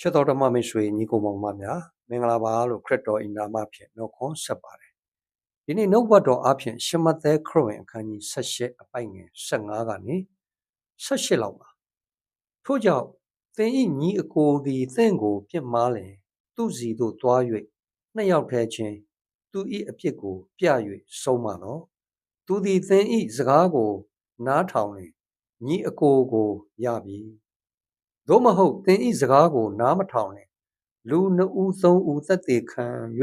ချစ်တော်ဓမ္မမိတ်ဆွေညီကိုမောင်မများမင်္ဂလာပါလို့ခရစ်တော်အင်နာမဖြင့်နှုတ်ခွန်းဆက်ပါတယ်ဒီနေ့နှုတ်ဘတ်တော်အဖြစ်ရှမသဲခရစ်ဝင်အခန်းကြီး78အပိုင်ငယ်15ကနေ18လောက်ပါထို့ကြောင့်သင်ဤညီအကိုသည်သင်ကိုပြစ်မှားလင်သူ့စီသို့တွား၍နှစ်ယောက်ထဲချင်းသူဤအပြစ်ကို ပြ၍ဆုံးမတော့သူသည်သင်ဤစကားကို နားထောင်လင်ညီအကိုကိုရပြီ သို့မဟုတ်သင်ဤစကားကို နားမထောင်နဲ့လူနှစ်ဦးသုံးဦးသက်သေခံ၍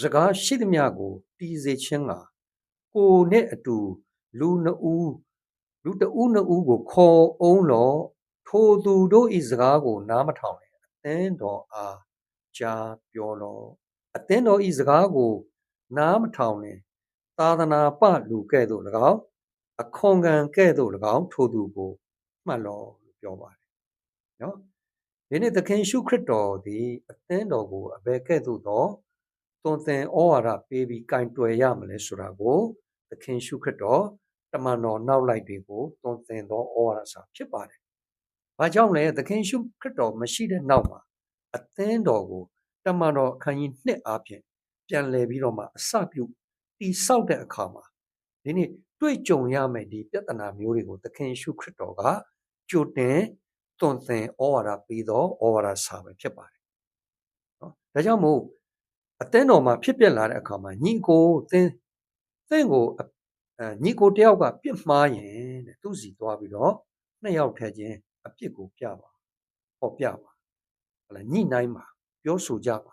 စကားရှိသမျှကိုတီးစေခြင်းကကိုနဲ့အတူလူနှစ်ဦးလူတဦးနှစ်ဦးကိုခေါ်အောင်လောထိုသူတို့ဤစကားကိုနားမထောင်နဲ့အသင်းတော်အားကြားပြောလောအသင်းတော်ဤစကားကိုနားမထောင်နဲ့သာသနာပလူကဲ့သို့၎င်းအခွန်ခံကဲ့သို့၎င်းထိုသူကိုမှတ်လောလို့ပြောပါတယ် နော်ဒီနေ့သခင်ရှုခရစ်တော်သည်အသင်းတော်ကိုအဘယ်ကဲ့သို့သောသွန်သင်ဩဝါဒပေးပြီးကင်တွယ်ရမလဲဆိုတာကိုသခင်ရှုခရစ်တော်တမန်တော်နောက်လိုက်တွေကိုသွန်သင်သောဩဝါဒစာဖြစ်ပါတယ်။ဘာကြောင့်လဲသခင်ရှုခရစ်တော်မရှိတဲ့နောက်မှာအသင်းတော်ကိုတမန်တော်အခန်းကြီးနှစ်အားဖြင့်ပြန်လည်ပြီးတော့မှအစပြုတိဆောက်တဲ့အခါမှာဒီနေ့တွေ့ကြုံရမယ့်ဒီပြဿနာမျိုးတွေကိုသခင်ရှုခရစ်တော်ကကြိုတင် သွန်သင်ဩဝါဒပေးသောဩဝါဒစာပဲဖြစ်ပါတယ်နော်ဒါကြောင့်မို့အသင်းတော်မှာဖြစ်ပျက်လာတဲ့အခါမှာညီကိုသင်သင်ကိုအဲညီကိုတယောက်ကပြစ်မှားရင်တဲ့သူစီသွားပြီးတော့နှစ်ယောက်ထဲချင်းအပြစ်ကိုပြပါဟောပြပါဟလာညှိနှိုင်းပါပြောဆိုကြပါ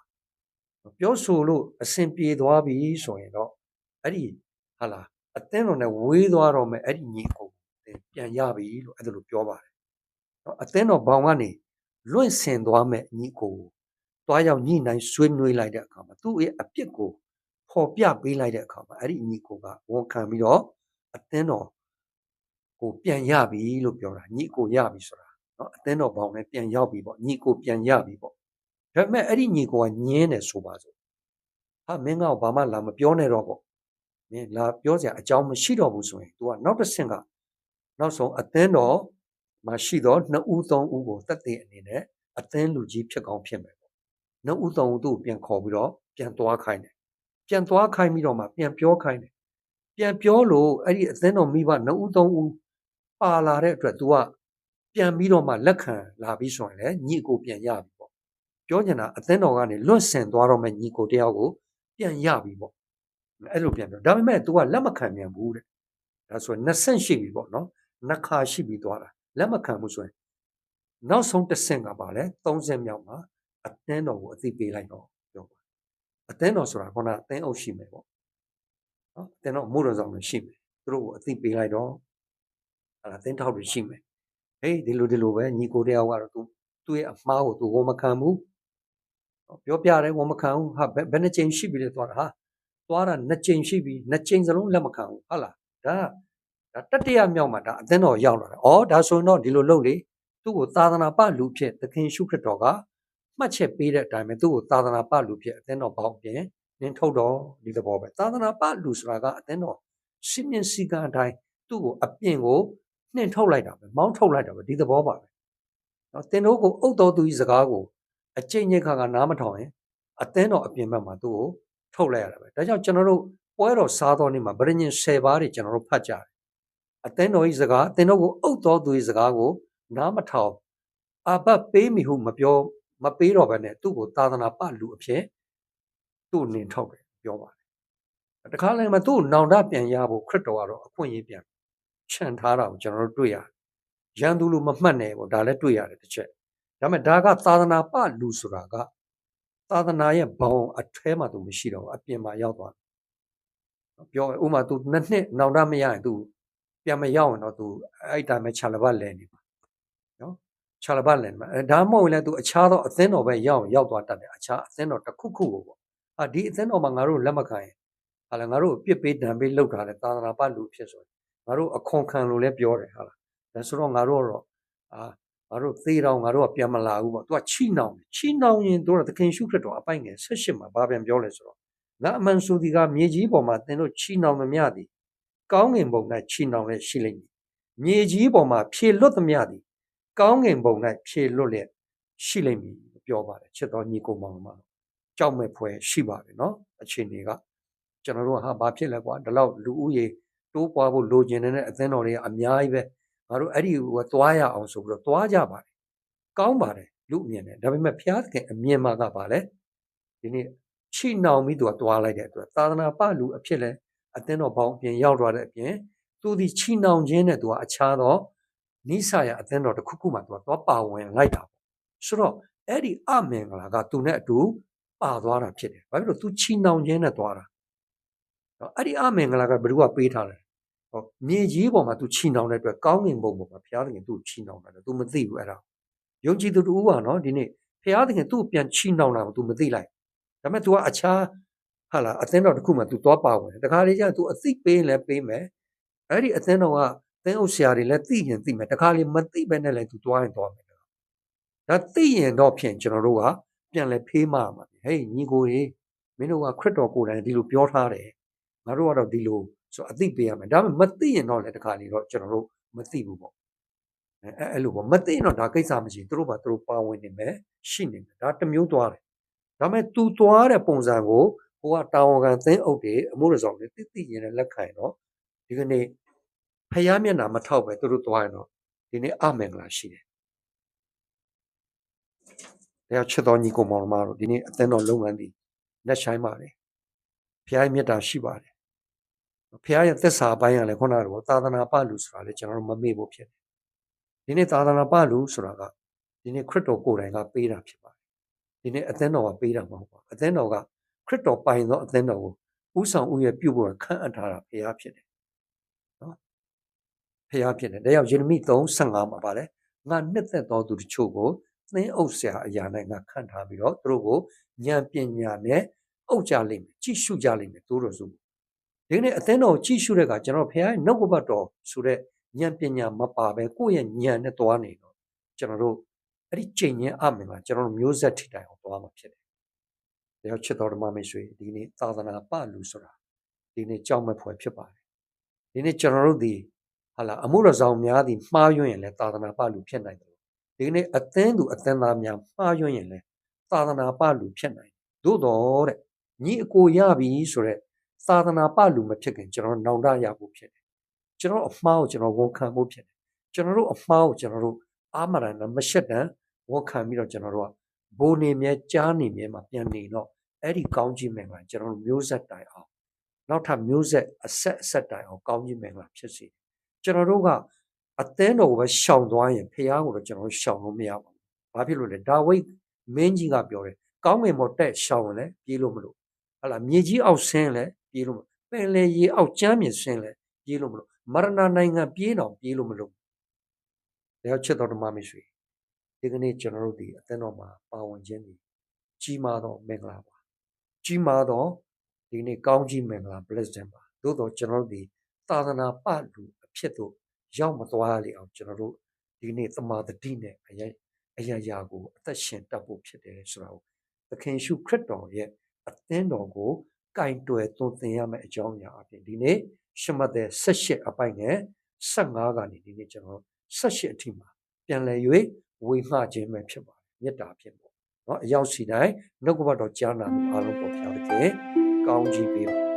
ပြောဆိုလို့အစဉ်ပြေသွားပြီဆိုရင်တော့အဲ့ဒီဟာလာအသင်းတော်နဲ့ဝေးသွားတော့မယ်အဲ့ဒီညီကိုပြန်ရပြီလို့အဲ့ဒါလိုပြောပါတယ်နော် အသင်းတော်ဘောင်ကနေလွင့်ဆင်သွားမဲ့ညီကိုတွားရောက်ညှိနှိုင်းဆွေးနွေးလိုက်တဲ့အခါမှာသူ့ရဲ့အပြစ်ကိုဖော်ပြပေးလိုက်တဲ့အခါမှာအဲ့ဒီညီကိုကဝန်ခံပြီးတော့အသင်းတော်ကိုပြန်ရပြီလို့ပြောတာညီကိုရပြီဆိုတာနော်အသင်းတော်ဘောင်နဲ့ပြန်ရောက်ပြီပေါ့ညီကိုပြန်ရပြီပေါ့ဒါပေမဲ့အဲ့ဒီညီကိုကညင်းတယ်ဆိုပါစို့ဟာမင်းကဘာမှလာမပြောနဲ့တော့ပေါ့မင်းလာပြောစရာအကြောင်းမရှိတော့ဘူးဆိုရင် तू ကနောက်တစ်ဆင့်ကနောက်ဆုံးအသင်းတော် မှာရှိသောနှစ်ဦးသုံးဦးကိုသက်သေအနေနဲ့အသင်းလူကြီးဖြစ်ကောင်းဖြစ်မယ်ပေါ့နှစ်ဦးသုံးဦးသူ့ကိုပြန်ခေါ်ပြီးတော့ပြန်သွားခိုင်းတယ်ပြန်သွားခိုင်းပြီးတော့မှပြန်ပြောခိုင်းတယ်ပြန်ပြောလို့အဲ့ဒီအသင်းတော်မိဘနှစ်ဦးသုံးဦးပါလာတဲ့အတွက် तू ကပြန်ပြီးတော့မှလက်ခံလာပြီးဆိုရင်လည်းညီကိုပြန်ရပြီပေါ့ပြောချင်တာအသင်းတော်ကနေလွတ်ဆင်သွားတော့မဲ့ညီကိုတယောက်ကိုပြန်ရပြီပေါ့အဲ့လိုပြန်ပြောဒါပေမဲ့ तू ကလက်မခံမြန်ဘူးတဲ့ဒါဆိုရင်20ရှိပြီပေါ့နော်နှစ်ခါရှိပြီးသွားတာ လက်မခံဘူးဆိုရင်နောက်ဆုံးတစ်ဆင့်ကပါလဲ30မြောက်မှာအသင်းတော်ကိုအသိပေးလိုက်တော့ပြောပါအသင်းတော်ဆိုတာခုနအသင်းအုပ်ရှိမယ်ပေါ့နော်အသင်းတော်မိုးတော်ဆောင်လည်းရှိမယ်သူတို့ကိုအသိပေးလိုက်တော့ဟာအသင်းထောက်တွေရှိမယ်ဟေးဒီလိုဒီလိုပဲညီကိုတယောက်ကတော့သူသူ့ရဲ့အမှားကိုသူဝန်မခံဘူးပြောပြတယ်ဝန်မခံဘူးဟာဘယ်နှကြိမ်ရှိပြီလဲသွားတာဟာသွားတာနှစ်ကြိမ်ရှိပြီနှစ်ကြိမ်စလုံးလက်မခံဘူးဟုတ်လားဒါ ဒါတတိယမြောက်မှာဒါအသင်းတော်ရောက်လာတယ်။အော်ဒါဆိုရင်တော့ဒီလိုလုပ်လေသူ့ကိုသာသနာပလူဖြစ်သခင်ရှုခရစ်တော်ကမှတ်ချက်ပေးတဲ့အတိုင်းပဲသူ့ကိုသာသနာပလူဖြစ်အသင်းတော်ပေါင်းပြင်နင်းထုတ်တော်ဒီသဘောပဲသာသနာပလူဆိုတာကအသင်းတော်ရှင်းမြင့်စီကံအတိုင်းသူ့ကိုအပြင်ကိုနှင်ထုတ်လိုက်တာပဲမောင်းထုတ်လိုက်တာပဲဒီသဘောပါပဲ။နော်တင်တို့ကိုအုပ်တော်သူကြီးစကားကိုအကျင့်ညက်ခါကနားမထောင်ရင်အသင်းတော်အပြင်ဘက်မှာသူ့ကိုထုတ်လိုက်ရတာပဲ။ဒါကြောင့်ကျွန်တော်တို့ပွဲတော်စားတော်နေ့မှာဗရညင်10ပါးတွေကျွန်တော်တို့ဖတ်ကြတယ် အသင်းတော်၏စကားအသင်းတော်ကိုအုပ်တော်သူ၏စကားကိုနားမထောင်အာဘပေးမိဟုမပြောမပေးတော့ဘဲနဲ့သူ့ကိုသာသနာပလူအဖြစ်သူ့နင်ထောက်တယ်ပြောပါတယ်တခါလည်းမသူ့နောင်တပြန်ရဖို့ခရစ်တော်ကတော့အခွင့်အရေးပြန်ခြံထားတာကိုကျွန်တော်တို့တွေ့ရတယ်ရန်သူလူမမှတ်နဲ့ပေါ့ဒါလည်းတွေ့ရတယ်တစ်ချက်ဒါပေမဲ့ဒါကသာသနာပလူဆိုတာကသာသနာရဲ့ဘောင်အထဲမှာသူမရှိတော့ဘူးအပြင်မှာရောက်သွားတယ်ပြောဥမာ तू နှစ်နှစ်နောင်တမရရင် तू ပြန်မရောက်ရင်တော့ तू အဲ့တိုင်းပဲခြာလပတ်လဲနေမှာနော်ခြာလပတ်လဲနေမှာအဲဒါမှမဟုတ်လည်း तू အခြားသောအသင်းတော်ပဲရောက်ရောက်သွားတတ်တယ်အခြားအသင်းတော်တစ်ခုခုကိုပေါ့အာဒီအသင်းတော်မှာငါတို့လက်မခံရင်ဟာလာငါတို့ပြစ်ပေးဒဏ်ပေးလောက်ထားတယ်သာသနာပတ်လူဖြစ်ဆိုရင်ငါတို့အခွန်ခံလို့လည်းပြောတယ်ဟာလာဒါဆိုတော့ငါတို့တော့အာငါတို့သေတော်ငါတို့ကပြန်မလာဘူးပေါ့ तू ကချီနှောင်ချီနှောင်ရင်တို့တော့သခင်ရှုခရစ်တော်အပိုင်ငယ်၁၈မှာဘာပြန်ပြောလဲဆိုတော့ငါအမှန်ဆိုဒီကမြေကြီးပေါ်မှာသင်တို့ချီနှောင်မမြသည် ကောင်းငင်ဘုံ၌ချီနှောင်လျက်ရှိလိမ့်မည်မြေကြီးပေါ်မှာဖြေလွတ်သမျှသည်ကောင်းငင်ဘုံ၌ဖြေလွတ်လျက်ရှိလိမ့်မည်လို့ပြောပါတယ်ချစ်တော်ညီကိုမောင်မှာကြောက်မဲ့ဖွယ်ရှိပါတယ်နော်အခြေအနေကကျွန်တော်တို့ကဟာဘာဖြစ်လဲကွာဒီလောက်လူဦးရေတိုးပွားဖို့လိုချင်တဲ့အသင်းတော်တွေကအများကြီးပဲငါတို့အဲ့ဒီဟိုသွားရအောင်ဆိုပြီးတော့သွားကြပါတယ်ကောင်းပါတယ်လူအမြင်နဲ့ဒါပေမဲ့ဘုရားသခင်အမြင်မှာကပါလေဒီနေ့ချိနှောင်ပြီးသူကသွားလိုက်တဲ့အတွက်သာသနာပလူအဖြစ်လဲ အသင်းတော်ပေါင်းအပြင်ရောက်သွားတဲ့အပြင်သူဒီချိနှောင်ခြင်းနဲ့သူကအခြားသောနိဆာယအသင်းတော်တစ်ခုခုမှသူကသွားပါဝင်လိုက်တာပေါ့ဆိုတော့အဲ့ဒီအမင်္ဂလာကသူနဲ့အတူပါသွားတာဖြစ်တယ်ဘာဖြစ်လို့သူချိနှောင်ခြင်းနဲ့သွားတာတော့အဲ့ဒီအမင်္ဂလာကဘယ်သူကပေးထားလဲဟောမြေကြီးပေါ်မှာသူချိနှောင်တဲ့အတွက်ကောင်းကင်ဘုံပေါ်မှာဘုရားသခင်သူ့ချိနှောင်တယ်သူမသိဘူးအဲ့ဒါယုံကြည်သူတူကနော်ဒီနေ့ဘုရားသခင်သူ့ပြန်ချိနှောင်တာကိုသူမသိလိုက်ဒါပေမဲ့ तू ကအခြား ဟာလာအသင်းတော်တစ်ခုမှ तू သွားပါဝင်တခါလေကျရင် तू အသိပေးလဲပေးမယ်အဲ့ဒီအသင်းတော်ကသင်းအုပ်ဆရာတွေလည်းသိရင်သိမယ်တခါလေမသိပဲနဲ့လည်း तू သွားရင်သွားမယ်ဒါသိရင်တော့ဖြင့်ကျွန်တော်တို့ကပြန်လဲဖေးမမှာဟေးညီကိုရေမင်းတို့ကခရစ်တော်ကိုယ်တိုင်ဒီလိုပြောထားတယ်ငါတို့ကတော့ဒီလိုဆိုအသိပေးရမယ်ဒါပေမဲ့မသိရင်တော့လည်းတခါလေတော့ကျွန်တော်တို့မသိဘူးပေါ့အဲအဲ့လိုပေါ့မသိရင်တော့ဒါကိစ္စမရှိသူတို့ဘာသူတို့ပါဝင်နေမယ်ရှိနေမယ်ဒါတစ်မျိုးသွားတယ်ဒါပေမဲ့ तू သွားတဲ့ပုံစံကို ဟိုကတာဝန်ခံသင်းအုပ်တွေအမှုရဆောင်တွေတိတိကျကျလက်ခံရင်တော့ဒီကနေ့ဖျားမျက်နှာမထောက်ပဲသူတို့သွားရင်တော့ဒီနေ့အမင်္ဂလာရှိတယ်။ဒါချစ်တော်ညီကိုမောင်မတို့ဒီနေ့အသင်းတော်လုပ်ငန်းတွေလက်ဆိုင်ပါတယ်။ဖျားရဲ့မေတ္တာရှိပါတယ်။ဖျားရဲ့သစ္စာပိုင်းကလည်းခုနကတော့သာသနာပလူဆိုတာလည်းကျွန်တော်တို့မမေ့ဖို့ဖြစ်တယ်။ဒီနေ့သာသနာပလူဆိုတာကဒီနေ့ခရစ်တော်ကိုယ်တိုင်ကပေးတာဖြစ်ပါတယ်။ဒီနေ့အသင်းတော်ကပေးတာမဟုတ်ပါဘူး။အသင်းတော်ကခ ရစ်တော်ပိုင်သောအသင်းတော်ကိုဥဆောင်ဥရဲ့ပြုဖို့ခန့်အပ်ထားတာဖျားဖြစ်တယ်နော်ဖျားဖြစ်တယ်ဒါကြောင့်ယေရမိ3:15မှာပါတယ်ငါနှစ်သက်သောသူတချို့ကိုသင်းအုပ်ဆရာအရာ၌ငါခန့်ထားပြီးတော့သူတို့ကိုဉာဏ်ပညာနဲ့အုပ်ကြလိမ့်မယ်ကြည့်ရှုကြလိမ့်မယ်သူတို့ဆိုဒီနေ့အသင်းတော်ကြည့်ရှုတဲ့အခါကျွန်တော်ဖျားရဲ့နှုတ်ကပတ်တော်ဆိုတဲ့ဉာဏ်ပညာမပါပဲကိုယ့်ရဲ့ဉာဏ်နဲ့သွားနေတော့ကျွန်တော်တို့အဲ့ဒီချိန်ချင်းအမင်ကကျွန်တော်တို့မျိုးဆက်ထိတိုင်အောင်သွားမှာဖြစ်တယ်။ တရားချစ်တော်ဓမ္မမိတ်ဆွေဒီနေ့သာသနာပလူဆိုတာဒီနေ့ကြောက်မဲ့ဖွယ်ဖြစ်ပါတယ်။ဒီနေ့ကျွန်တော်တို့ဒီဟာလာအမှုရဆောင်များသည်မှားယွင်းရင်လည်းသာသနာပလူဖြစ်နိုင်တယ်။ဒီနေ့အသင်းသူအသင်းသားများမှားယွင်းရင်လည်းသာသနာပလူဖြစ်နိုင်။သို့တော်တဲ့ညီအကိုရပြီဆိုတော့သာသနာပလူမဖြစ်ခင်ကျွန်တော်နောင်တရဖို့ဖြစ်တယ်။ကျွန်တော်အမှားကိုကျွန်တော်ဝန်ခံဖို့ဖြစ်တယ်။ကျွန်တော်တို့အမှားကိုကျွန်တော်တို့အာမရဏမရှက်တမ်းဝန်ခံပြီးတော့ကျွန်တော်တို့က ဘိုးနေမြဲကြားနေမြဲမှာပြန်နေတော့အဲ့ဒီကောင်းကြီးမင်္ဂလာကျွန်တော်တို့မျိုးဆက်တိုင်အောင်နောက်ထပ်မျိုးဆက်အဆက်အဆက်တိုင်အောင်ကောင်းကြီးမင်္ဂလာဖြစ်စေကျွန်တော်တို့ကအသင်းတော်ပဲရှောင်သွားရင်ဖះကိုတော့ကျွန်တော်တို့ရှောင်လို့မရပါဘူး။ဘာဖြစ်လို့လဲဒါဝိတ်မင်းကြီးကပြောတယ်ကောင်းငင်ပေါ်တက်ရှောင်လဲပြေးလို့မလို့ဟလာမြေကြီးအောက်ဆင်းလဲပြေးလို့မလို့ပင်လေရေအောက်ကျမ်းမြေဆင်းလဲပြေးလို့မလို့မရဏနိုင်ငံပြေးတော့ပြေးလို့မလို့ဒါချစ်တော်ဓမ္မမိတ်ဆွေ ဒီကနေ့ကျွန်တော်တို့ဒီအသင်းတော်မှာပါဝင်ခြင်းဒီကြီးမားသောမင်္ဂလာပါကြီးမားသောဒီနေ့ကောင်းကြီးမင်္ဂလာ blessing ပါသို့တော့ကျွန်တော်တို့ဒီသာသနာပလူအဖြစ်သို့ရောက်မသွားလေအောင်ကျွန်တော်တို့ဒီနေ့သမာဓိနဲ့အရာအရာရာကိုအသက်ရှင်တတ်ဖို့ဖြစ်တယ်ဆိုတာကိုသခင်ရှုခရစ်တော်ရဲ့အသင်းတော်ကိုကင်တွယ်သွန်သင်ရမယ့်အကြောင်းအရာအပြင်ဒီနေ့ရှမသက်18အပိုင်နဲ့15ကနေဒီနေ့ကျွန်တော်18အထိမှာပြန်လည်၍ ဝေငှခြင်းပဲဖြစ်ပါတယ်မေတ္တာဖြင့်ပေါ့နော်အရောက်စီတိုင်းနှုတ်ကပတ်တော်ကြားနာမှုအားလုံးပေါ်ဖျားတဲ့ကောင်းချီးပေးပါ